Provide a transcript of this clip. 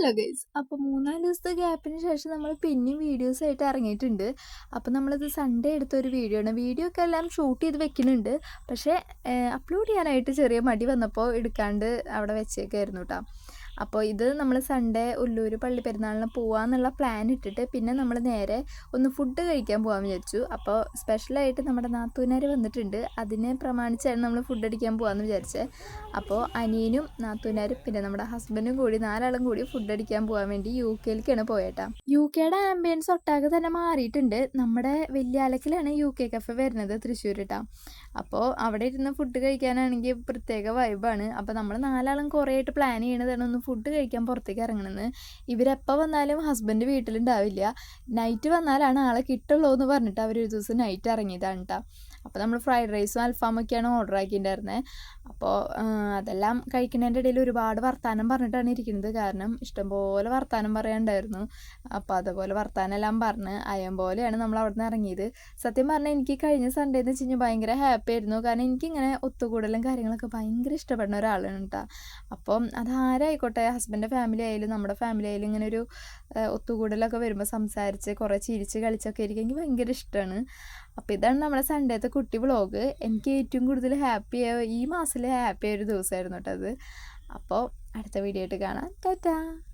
Hello guys അപ്പോൾ മൂന്നാൽ ദിവസത്തെ ഗ്യാപ്പിന് ശേഷം നമ്മൾ പിന്നെയും വീഡിയോസ് ആയിട്ട് ഇറങ്ങിയിട്ടുണ്ട്. അപ്പോൾ നമ്മളിത് സൺഡേ എടുത്ത ഒരു വീഡിയോ ആണ്. വീഡിയോ ഒക്കെ എല്ലാം ഷൂട്ട് ചെയ്ത് വെക്കുന്നുണ്ട്. പക്ഷേ അപ്ലോഡ് ചെയ്യാനായിട്ട് ചെറിയ മടി വന്നപ്പോൾ എടുക്കാണ്ട് അവിടെ വെച്ചേക്കായിരുന്നു കേട്ടോ അപ്പോൾ ഇത് നമ്മൾ സൺഡേ ഉള്ളൂർ പള്ളി പെരുന്നാളിന് പോകാമെന്നുള്ള പ്ലാൻ ഇട്ടിട്ട് പിന്നെ നമ്മൾ നേരെ ഒന്ന് ഫുഡ് കഴിക്കാൻ പോകാൻ വിചാരിച്ചു. അപ്പോൾ സ്പെഷ്യലായിട്ട് നമ്മുടെ നാത്തൂനാർ വന്നിട്ടുണ്ട്. അതിനെ പ്രമാണിച്ചാണ് നമ്മൾ ഫുഡ് അടിക്കാൻ പോകാമെന്ന് വിചാരിച്ചത് അപ്പോൾ അനിയനും നാത്തൂനാരും പിന്നെ നമ്മുടെ ഹസ്ബൻഡും കൂടി നാലാളും കൂടി ഫുഡ് അടിക്കാൻ പോകാൻ വേണ്ടി യു കെയിലേക്കാണ് പോയേട്ടാ. യു കെയുടെ ആംബിയൻസ് ഒട്ടാകെ തന്നെ മാറിയിട്ടുണ്ട്. നമ്മുടെ വെല്ലിയാലക്കിലാണ് യു കെ കഫെ വരുന്നത് തൃശ്ശൂർ ഇട്ടാ അപ്പോൾ അവിടെ ഇരുന്ന് ഫുഡ് കഴിക്കാനാണെങ്കിൽ പ്രത്യേക വൈബാണ് അപ്പോൾ നമ്മൾ നാലാളും കുറേ ആയിട്ട് പ്ലാൻ ചെയ്യണതാണ് ഒന്ന് ഫുഡ് കഴിക്കാൻ പുറത്തേക്ക് ഇറങ്ങണമെന്ന് ഇവരെപ്പോൾ വന്നാലും ഹസ്ബൻഡ് വീട്ടിലുണ്ടാവില്ല. നൈറ്റ് വന്നാലാണ് ആളെ കിട്ടുള്ളൂ എന്ന് പറഞ്ഞിട്ട് അവർ ഒരു ദിവസം നൈറ്റ് ഇറങ്ങിയതാണ് കേട്ടോ അപ്പോൾ നമ്മൾ ഫ്രൈഡ് റൈസും അൽഫാമൊക്കെയാണ് ഓർഡർ ആക്കിയിട്ടുണ്ടായിരുന്നത് അപ്പോൾ അതെല്ലാം കഴിക്കുന്നതിന്റെ ഇടയിൽ ഒരുപാട് വർത്തമാനം പറഞ്ഞിട്ടാണ് ഇരിക്കുന്നത്. കാരണം ഇഷ്ടംപോലെ വർത്തമാനം പറയാനുണ്ടായിരുന്നു. അപ്പോൾ അതുപോലെ വർത്തമാനം എല്ലാം പറഞ്ഞ് അയം പോലെയാണ് നമ്മൾ അവിടെ നിന്ന് ഇറങ്ങിയത്. സത്യം പറഞ്ഞാൽ എനിക്ക് കഴിഞ്ഞ സൺഡേ എന്ന് വെച്ച് കഴിഞ്ഞാൽ ഭയങ്കര ഹാപ്പി ആയിരുന്നു. കാരണം എനിക്കിങ്ങനെ ഒത്തുകൂടലും കാര്യങ്ങളൊക്കെ ഭയങ്കര ഇഷ്ടപ്പെടുന്ന ഒരാളാണ് കേട്ടോ അപ്പം അതാരായിക്കോട്ടെ ഹസ്ബൻഡിന്റെ ഫാമിലി ആയാലും നമ്മുടെ ഫാമിലി ആയാലും ഇങ്ങനെ ഒരു ഒത്തുകൂടലൊക്കെ വരുമ്പോൾ സംസാരിച്ച് കുറേ ചിരിച്ച് കളിച്ചൊക്കെ ഇരിക്കും എനിക്ക് ഭയങ്കര ഇഷ്ടമാണ് അപ്പോൾ ഇതാണ് നമ്മുടെ സൺഡേത്തെ കുട്ടി വ്ളോഗ് എനിക്ക് ഏറ്റവും കൂടുതൽ ഹാപ്പി ഈ മാസത്തിൽ ഹാപ്പി ആയ ഒരു ദിവസമായിരുന്നു കേട്ടോ അത്. അപ്പോൾ അടുത്ത വീഡിയോ ആയിട്ട് കാണാം. ടാറ്റാ.